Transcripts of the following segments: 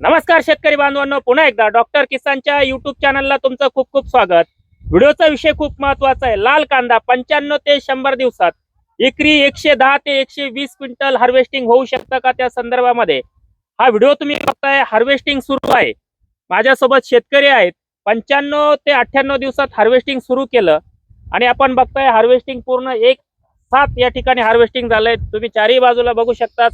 नमस्कार शेतकरी बांधवांनो पुन्हा एकदा डॉक्टर किसानच्या युट्यूब चॅनलला तुमचं खूप खूप स्वागत. व्हिडिओचा विषय खूप महत्त्वाचा आहे. लाल कांदा पंच्याण्णव ते शंभर दिवसात एकरी एकशे दहा ते एकशे वीस क्विंटल हार्वेस्टिंग होऊ शकतं का त्या संदर्भामध्ये? हा व्हिडिओ तुम्ही बघताय हार्वेस्टिंग सुरू आहे. माझ्यासोबत शेतकरी आहेत. पंच्याण्णव ते अठ्ठ्याण्णव दिवसात हार्वेस्टिंग सुरू केलं आणि आपण बघताय हार्वेस्टिंग पूर्ण एक सात या ठिकाणी हार्वेस्टिंग झालंय. तुम्ही चारही बाजूला बघू शकता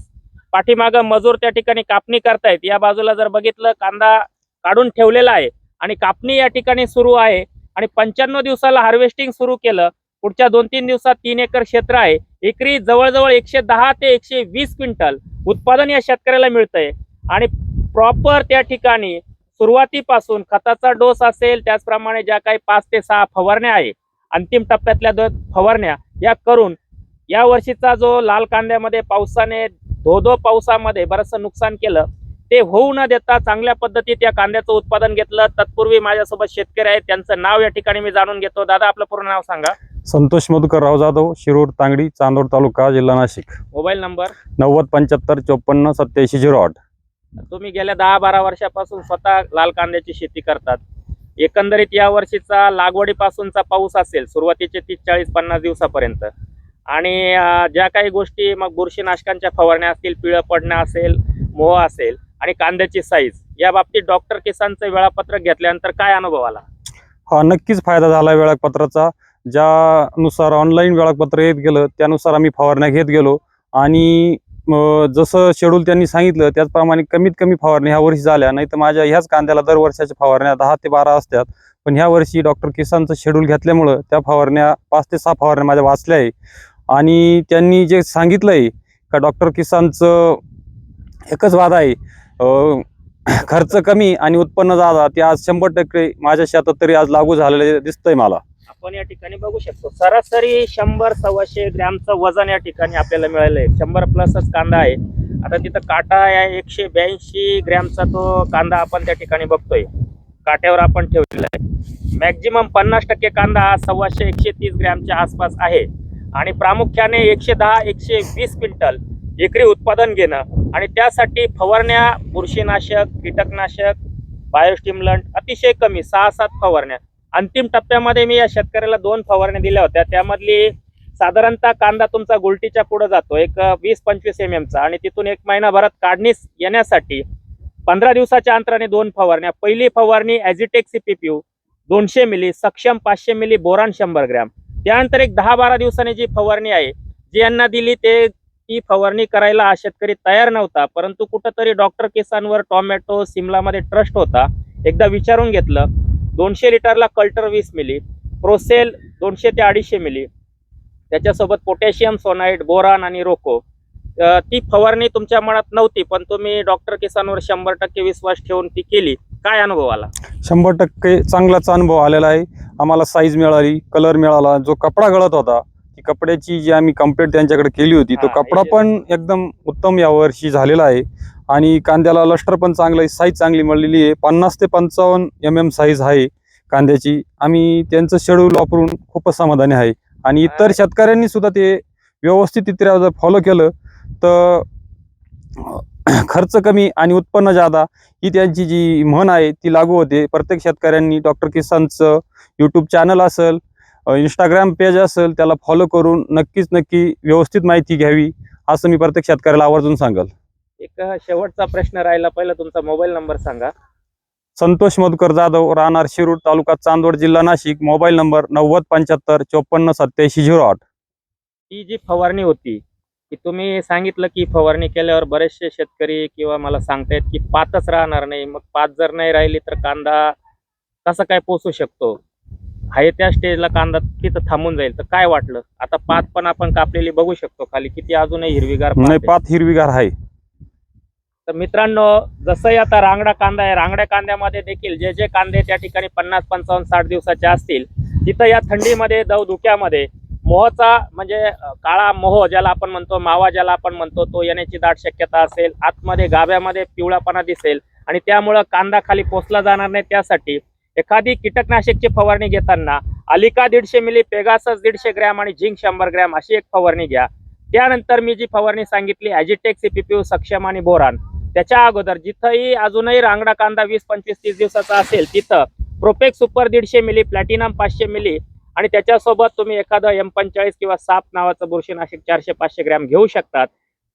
पाठीमागं मजूर त्या ठिकाणी कापणी करतायत. या बाजूला जर बघितलं कांदा काढून ठेवलेला आहे आणि कापणी या ठिकाणी सुरू आहे आणि पंच्याण्णव दिवसाला हार्वेस्टिंग सुरू केलं. पुढच्या दोन तीन दिवसात तीन एकर क्षेत्र आहे. एकरी जवळजवळ एकशे दहा ते एकशे वीस क्विंटल उत्पादन या शेतकऱ्याला मिळतंय. आणि प्रॉपर त्या ठिकाणी सुरुवातीपासून खताचा डोस असेल त्याचप्रमाणे ज्या काही पाच ते सहा फवारण्या आहे अंतिम टप्प्यातल्या दोन फवारण्या या करून या वर्षीचा जो लाल कांद्यामध्ये पावसाने धो धो पावसामध्ये बरंचसं नुकसान केलं. ते होऊ न देता चांगल्या पद्धतीत या कांद्याचं उत्पादन घेतलं. तत्पूर्वी माझ्यासोबत शेतकरी आहेत. त्यांचं नाव या ठिकाणी मी जाणून घेतो. दादा आपलं पूर्ण नाव सांगा. संतोष मधुकरराव जाधव शिरूर तांगडी चांदोड तालुका जिल्हा नाशिक. Mobile number? नव्वद पंच्याहत्तर चोपन्न सत्याऐंशी झिरो आठ. तुम्ही गेल्या दहा बारा वर्षापासून स्वतः लाल कांद्याची शेती करतात. एकंदरीत या वर्षीचा लागवडीपासूनचा पाऊस असेल सुरुवातीचे तीस चाळीस पन्नास दिवसापर्यंत. आणि ज्या काही गोष्टी मग बुरशीनाशकांच्या फवारण्या असतील पिळं पडणं असेल मोह असेल आणि कांद्याची साईज या बाबतीत डॉक्टर किसानचं वेळापत्रक घेतल्यानंतर काय अनुभव आला? हा नक्कीच फायदा झाला वेळापत्राचा ज्यानुसार ऑनलाईन वेळापत्र येत गेलं त्यानुसार आम्ही फवारण्या घेत गेलो. आणि जसं शेड्यूल त्यांनी सांगितलं त्याचप्रमाणे कमीत कमी फवारण्या ह्या वर्षी झाल्या. नाही तर माझ्या ह्याच कांद्याला दर वर्षाच्या फवारण्या दहा ते बारा असतात. पण ह्या वर्षी डॉक्टर किसानचं शेड्यूल घेतल्यामुळं त्या फवारण्या पाच ते सहा फवारण्या माझ्या वाचल्या आहे. आणि त्यांनी जे सांगितलंय का डॉक्टर किसानचं एकच वाद आहे खर्च कमी आणि उत्पन्न जादा ते आज शंभर टक्के माझ्या शेतात तरी आज लागू झालेले दिसतंय मला. आपण या ठिकाणी बघू शकतो. सरासरी शंभर सव्वाशे ग्रॅमचं वजन या ठिकाणी आपल्याला मिळालंय. शंभर प्लसच कांदा आहे. आता तिथं काटा या एकशे ब्याऐंशी ग्रॅमचा तो कांदा आपण त्या ठिकाणी बघतोय. काट्यावर आपण ठेवलेला आहे. मॅक्झिमम पन्नास टक्के कांदा हा सव्वाशे एकशे तीस ग्रॅमच्या आसपास आहे. आणि प्रामुख्याने एकशे दहा एकशे वीस क्विंटल एकरी उत्पादन घेणं आणि त्यासाठी फवारण्या बुरशीनाशक कीटकनाशक बायोस्टिमलंट अतिशय कमी सहा सात फवारण्या. अंतिम टप्प्यामध्ये मी या शेतकऱ्याला दोन फवारण्या दिल्या होत्या. त्यामधली साधारणतः कांदा तुमचा गुलटीच्या पुढे जातो एक वीस पंचवीस एम चा आणि तिथून एक महिनाभरात काढणीस येण्यासाठी पंधरा दिवसाच्या अंतराने दोन फवारण्या. पहिली फवारणी ॲझिटेक्स पीपीयू दोनशे मिली सक्षम पाचशे मिली बोरान शंभर ग्रॅम. त्यानंतर एक दहा बारा दिवसांनी जी फवारणी आहे जी यांना दिली ते ती फवारणी करायला हा शेतकरी तयार नव्हता. परंतु कुठंतरी डॉक्टर केसांवर टोमॅटो सिमलामध्ये ट्रस्ट होता. एकदा विचारून घेतलं. दोनशे लिटरला कल्टर वीस मिली प्रोसेल दोनशे ते अडीचशे मिली. त्याच्यासोबत पोटॅशियम सोनाईट बोरान आणि रोको. ती फवारणी तुमच्या मनात नव्हती पण तुम्ही डॉक्टर किसानवर शंभर टक्के विश्वास ठेवून ती केली. काय अनुभव आला? शंभर टक्के चांगलाच अनुभव आलेला आहे. आम्हाला साईज मिळाली कलर मिळाला. जो कपडा गळत होता ती कपड्याची जी आम्ही कंप्लेंट त्यांच्याकडे केली होती तो कपडा पण एकदम उत्तम यावर्षी झालेला आहे. आणि कांद्याला लष्टर पण चांगलं आहे साईज चांगली मिळलेली आहे. पन्नास ते पंचावन्न एम एम साईज आहे कांद्याची. आम्ही त्यांचं शेड्यूल वापरून खूपच समाधानी आहे. आणि इतर. शेतकऱ्यांनी सुद्धा ते व्यवस्थितरित्या जर फॉलो केलं. तर खर्च कमी आणि उत्पन्न जादा ही त्यांची जी म्हण आहे ती लागू होते. प्रत्येक शेतकऱ्यांनी डॉक्टर किसानचं यूट्यूब चॅनल असेल इंस्टाग्राम पेज असेल त्याला फॉलो करून नक्कीच नक्की व्यवस्थित माहिती घ्यावी असं मी प्रत्येक शेतकऱ्याला आवर्जून सांगेल. एक शेवटचा प्रश्न राहिला. पहिला तुमचा मोबाईल नंबर सांगा. संतोष मधुकर जाधव राहणार शिरूर तालुका चांदवड जिल्हा नाशिक. मोबाईल नंबर नव्वद पंच्याहत्तर चोपन्न सत्याऐंशी झिरो आठ. ती जी फवारणी होती की तुम्ही सांगितलं की फवारणी केल्यावर बरेचसे शेतकरी किंवा मला सांगतायत की पातच राहणार नाही. मग पात जर नाही राहिली तर कांदा कसा काय पोचू शकतो? आहे त्या स्टेजला कांदा तिथं थांबून जाईल. तर काय वाटलं? आता पात पण आपण कापलेली बघू शकतो. खाली किती अजूनही हिरवीगार नाही. पात हिरवीगार आहे. तर मित्रांनो जसंही आता रांगडा कांदा आहे रांगड्या कांद्यामध्ये देखील जे जे कांदे त्या ठिकाणी पन्नास पंचावन्न साठ दिवसाचे असतील तिथं या थंडीमध्ये दव धुक्यामध्ये मोहचा म्हणजे काळा मोह ज्याला आपण म्हणतो मावा ज्याला आपण म्हणतो तो येण्याची दाट शक्यता असेल आतमध्ये गाभ्यामध्ये पिवळापणा दिसेल आणि त्यामुळं कांदा खाली पोचला जाणार नाही. त्यासाठी एखादी कीटकनाशकची फवारणी घेताना अलिका दीडशे मिली पेगासस दीडशे ग्रॅम आणि झिंक शंभर ग्रॅम अशी एक फवारणी घ्या. त्यानंतर मी जी फवारणी सांगितली ॲजिटेक्स पीपीयू सक्षम आणि बोरान. त्याच्या अगोदर जिथंही अजूनही रांगडा कांदा वीस पंचवीस तीस दिवसाचा असेल तिथं प्रोपेक सुपर दीडशे मिली प्लॅटिनम पाचशे मिली आणि त्याच्यासोबत तुम्ही एखादं एम पंचाळीस किंवा साप नावाचं बुरशीनाशक चारशे पाचशे ग्रॅम घेऊ शकतात.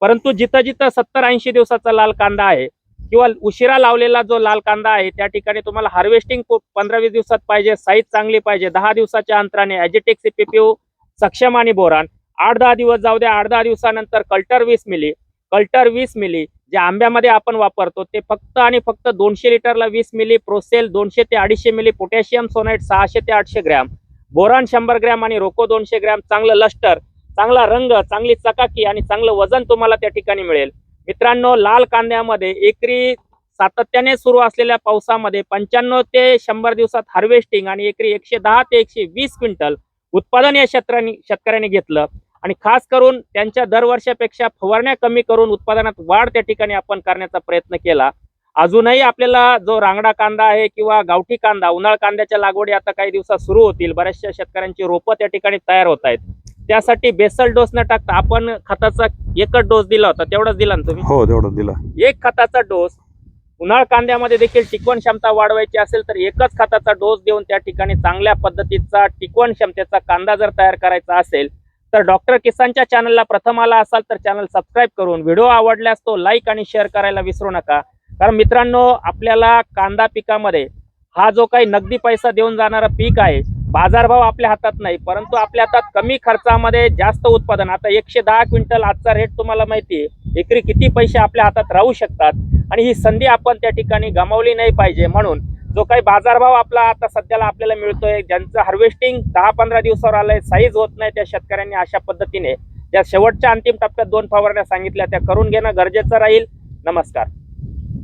परंतु जिथं जिथं सत्तर ऐंशी दिवसाचा लाल कांदा आहे किंवा उशिरा लावलेला जो लाल कांदा आहे त्या ठिकाणी तुम्हाला हार्वेस्टिंग पंधरा वीस दिवसात पाहिजे साईज चांगली पाहिजे दहा दिवसाच्या अंतराने ॲजिटेक सीपीपीओ सक्षम आणि बोरान. आठ दहा दिवस जाऊ द्या आठ दहा दिवसानंतर कल्टर वीस मिली कल्टर वीस मिली जे आंब्यामध्ये आपण वापरतो ते फक्त आणि फक्त दोनशे लिटरला वीस मिली प्रोसेल दोनशे ते अडीचशे मिली पोटॅशियम सोनाईट सहाशे ते आठशे ग्रॅम. बोरान शंभर ग्रॅम आणि रोको दोनशे ग्रॅम चांगलं लष्टर चांगला रंग चांगली चकाकी आणि चांगलं वजन तुम्हाला त्या ठिकाणी मिळेल. मित्रांनो लाल कांद्यामध्ये एकरी सातत्याने सुरू असलेल्या पावसामध्ये पंच्याण्णव ते शंभर दिवसात हार्वेस्टिंग आणि एकरी एकशे दहा ते एकशे वीस क्विंटल उत्पादन या शेतकऱ्यांनी शेतकऱ्यांनी घेतलं. आणि खास करून त्यांच्या दरवर्षापेक्षा फवारण्या कमी करून उत्पादनात वाढ त्या ठिकाणी आपण करण्याचा प्रयत्न केला. अजूनही आपल्याला जो रांगडा कांदा आहे किंवा गावठी कांदा उन्हाळ कांद्याच्या लागवडी आता काही दिवसात सुरू होतील. बऱ्याचशा शेतकऱ्यांची रोपं त्या ठिकाणी तयार होत आहेत. त्यासाठी बेसल डोस न टाकता आपण खताचा एकच डोस दिला होता. तेवढाच दिला ना तुम्ही? हो तेवढं दिलं. एक खताचा डोस. उन्हाळ कांद्यामध्ये देखील टिकवण क्षमता वाढवायची असेल तर एकच खताचा डोस देऊन त्या ठिकाणी चांगल्या पद्धतीचा टिकवण क्षमतेचा कांदा जर तयार करायचा असेल तर डॉक्टर किसानच्या चॅनलला प्रथम आला असाल तर चॅनल सबस्क्राईब करून व्हिडिओ आवडल्यास तो लाईक आणि शेअर करायला विसरू नका. कारण मित्रांनो आपल्याला कांदा पिकामध्ये हा जो काही नगदी पैसा देऊन जाणारा पीक आहे बाजारभाव आपल्या हातात नाही परंतु आपल्या हातात कमी खर्चामध्ये जास्त उत्पादन आता एकशे दहा क्विंटल आजचा रेट तुम्हाला माहिती आहे एकरी किती पैसे आपल्या हातात राहू शकतात? आणि ही संधी आपण त्या ठिकाणी गमावली नाही पाहिजे. म्हणून जो काही बाजारभाव आपला आता सध्याला आपल्याला मिळतोय ज्यांचं हार्वेस्टिंग दहा पंधरा दिवसावर आलंय साईज होत नाही त्या शेतकऱ्यांनी अशा पद्धतीने ज्या शेवटच्या अंतिम टप्प्यात दोन फवारण्या सांगितल्या त्या करून घेणं गरजेचं राहील. नमस्कार.